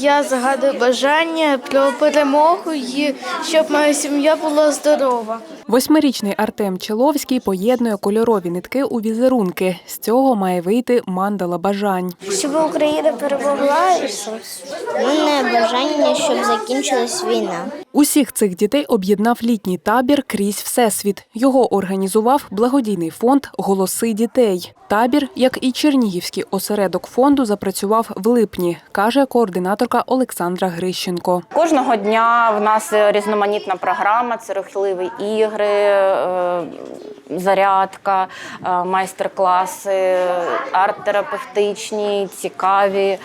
Я загадую бажання про перемогу і щоб моя сім'я була здорова. Восьмирічний Артем Чиловський поєднує кольорові нитки у візерунки. З цього має вийти мандала бажань. Щоб Україна перемогла і все. Мене бажання, щоб закінчилась війна. Усіх цих дітей об'єднав літній табір крізь всесвіт. Його організував благодійний фонд Голоси дітей. Табір, як і Чернігівський осередок фонду, запрацював в липні, каже координаторка Олександра Грищенко. Кожного дня в нас різноманітна програма, це рухливі ігри, е, зарядка, е, майстер-класи, арт-терапевтичні, цікаві,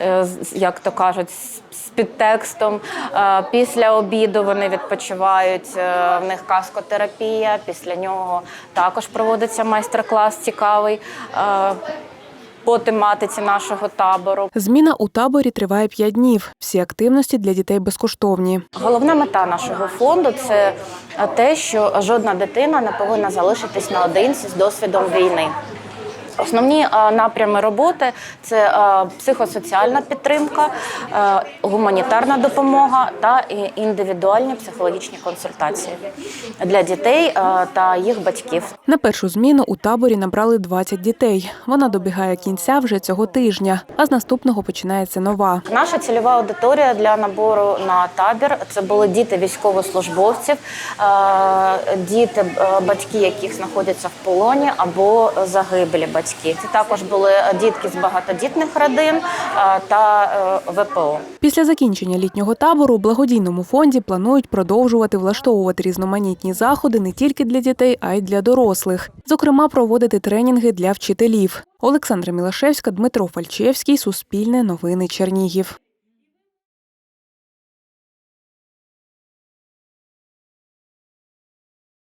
е, як то кажуть, з- підтекстом. Після обіду вони відпочивають, в них каскотерапія. Після нього також проводиться майстер-клас цікавий. По тематиці нашого табору Зміна у таборі триває п'ять днів. Всі активності для дітей безкоштовні. Головна мета нашого фонду це те, що жодна дитина не повинна залишитись наодинці з досвідом війни. Основні е, напрями роботи це е, психосоціальна підтримка, е, гуманітарна допомога та індивідуальні психологічні консультації для дітей та їх батьків. На першу зміну у таборі набрали 20 дітей. Вона добігає кінця вже цього тижня, а з наступного починається нова. Наша цільова аудиторія для набору на табір це були діти військовослужбовців, діти, батьки яких знаходяться в полоні або загиблі батьки. Це також були дітки з багатодітних родин е, та е, ВПО. Після закінчення літнього табору у благодійному фонді планують продовжувати влаштовувати різноманітні заходи не тільки для дітей, а й для дорослих. Зокрема, проводити тренінги для вчителів. Олександра Мілашевська, Дмитро Фальчевський, Суспільне новини Чернігів.